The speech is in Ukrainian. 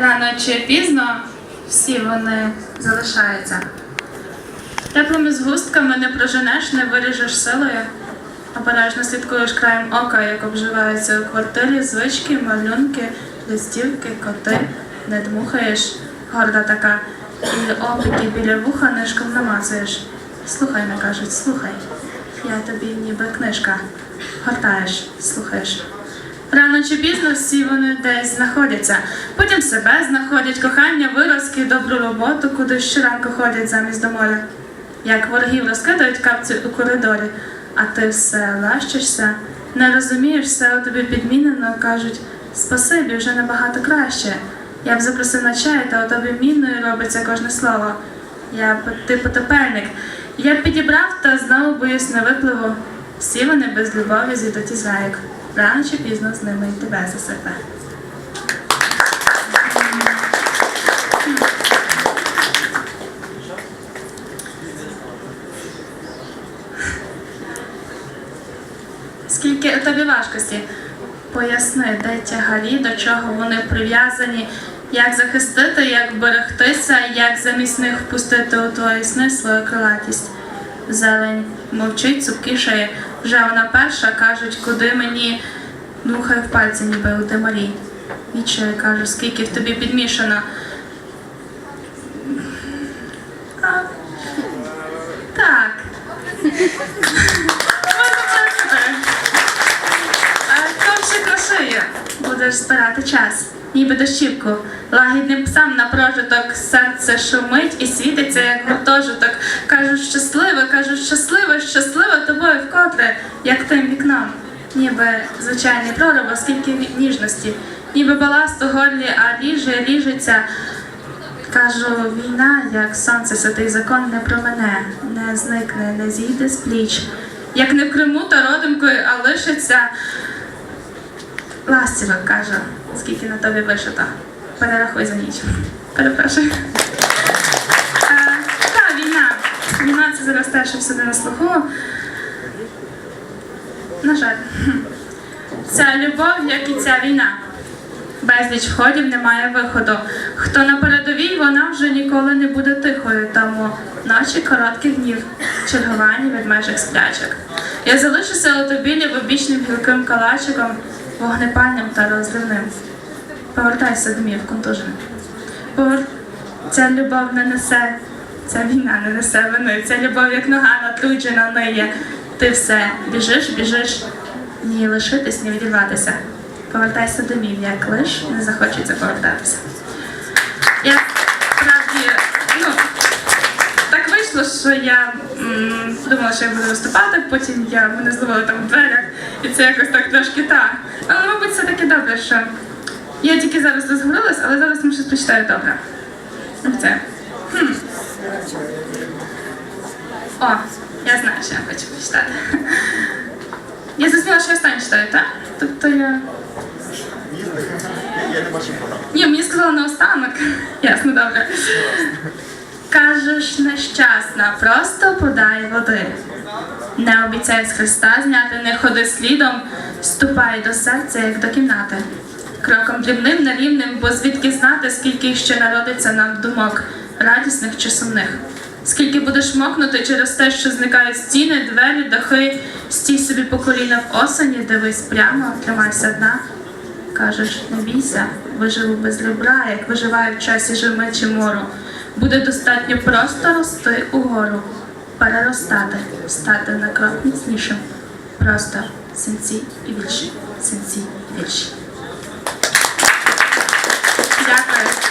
Рано чи пізно всі вони залишаються. Теплими згустками не проженеш, не виріжеш силою. Обережно слідкуєш краєм ока, як обживаються у квартирі звички, малюнки, листівки, коти, не дмухаєш, горда така, і опіки біля вуха нишком намазуєш. Слухай, не кажуть, слухай. Я тобі ніби книжка. Гортаєш, слухаєш. Рано чи пізно всі вони десь знаходяться. Потім себе знаходять, кохання, виразки, добру роботу, куди щоранку ходять замість до моря. Як ворогів розкидають капці у коридорі, а ти все лащишся, не розумієш, все у тобі підмінено, кажуть, спасибі, вже набагато краще. Я б запросив на чай, та у тобі мінною робиться кожне слово. Я ти потопельник. Я б підібрав та знову боюсь на випливу. Всі вони без любові зійдуть із райок. Рано чи пізно з ними і тебе засипе. Скільки у тобі важкості? Поясни, де тягарі, до чого вони прив'язані, як захистити, як берегтися, як замість них впустити у твої сни свою крилатість. Зелень мовчить, цупкішає, вже вона перша, кажуть, куди мені дмухає в пальці, ніби у димарі. Відчує, кажу, скільки в тобі підмішано. А, так. Можна працювати. А ковшик. Будеш збирати час, ніби дощівку. Лагідним псам на прожиток серце шумить і світиться, як гуртожиток. Кажуть, щаслива, кажуть, щаслива, щаслива тобою вкотре, як тим вікном. Ніби звичайний прорив, оскільки ніжності, ніби баласт у горлі, а ріже, ріжеться. Кажу, війна, як сонце, святий закон не про мене, не зникне, не зійде з пліч. Як не в Криму та родимкою, а лишиться ластівок, каже, скільки на тобі вишито. Перерахуй за ніч. Перепрошую. Та, війна. Війна це зараз те, що всюди на слуху. На жаль. Ця любов, як і ця війна. Безліч входів немає виходу. Хто на передовій, вона вже ніколи не буде тихою, тому ночі коротких днів, чергування від межих сплячок. Я залишуся у тобі лівобічним гілким калачиком, вогнепальним та розливним. Повертайся домів, контуженим. Повер... Ця любов не несе, ця війна не несе вини. Ця любов, як нога натруджена ниє. Ти все біжиш, біжиш, ні лишитись, ні відірватися. Повертайся домів, як лиш не захочеться повертатися. Я справді, ну, так вийшло, що я м, думала, що я буду виступати, потім я мене зловили там в дверях, і це якось так трошки так. Але, мабуть, все таки добре, що я тільки зараз розговорилась, але зараз ми щось добре. Це. Хм. О, я знаю, що я хочу почитати. Я зрозуміла, що я останнє читаю, так? Тобто я. Я не бачу програму. Ні, мені сказали наостанок. Ясно, добре. Кажеш, нещасна, просто подай води. Не обіцяй з Христа зняти, не ходи слідом, ступай до серця, як до кімнати. Кроком дрібним, нерівним, бо звідки знати, скільки ще народиться нам думок, радісних чи сумних. Скільки будеш мокнути через те, що зникають стіни, двері, дахи, стій собі по коліна в осені, дивись прямо, тримайся дна. Кажеш, не бійся, виживу без ребра, як виживає в часі жими чи мору. Буде достатньо просто рости угору, переростати, стати на крок міцнішим. Просто синці і вірші, синці і вірші. Дякую.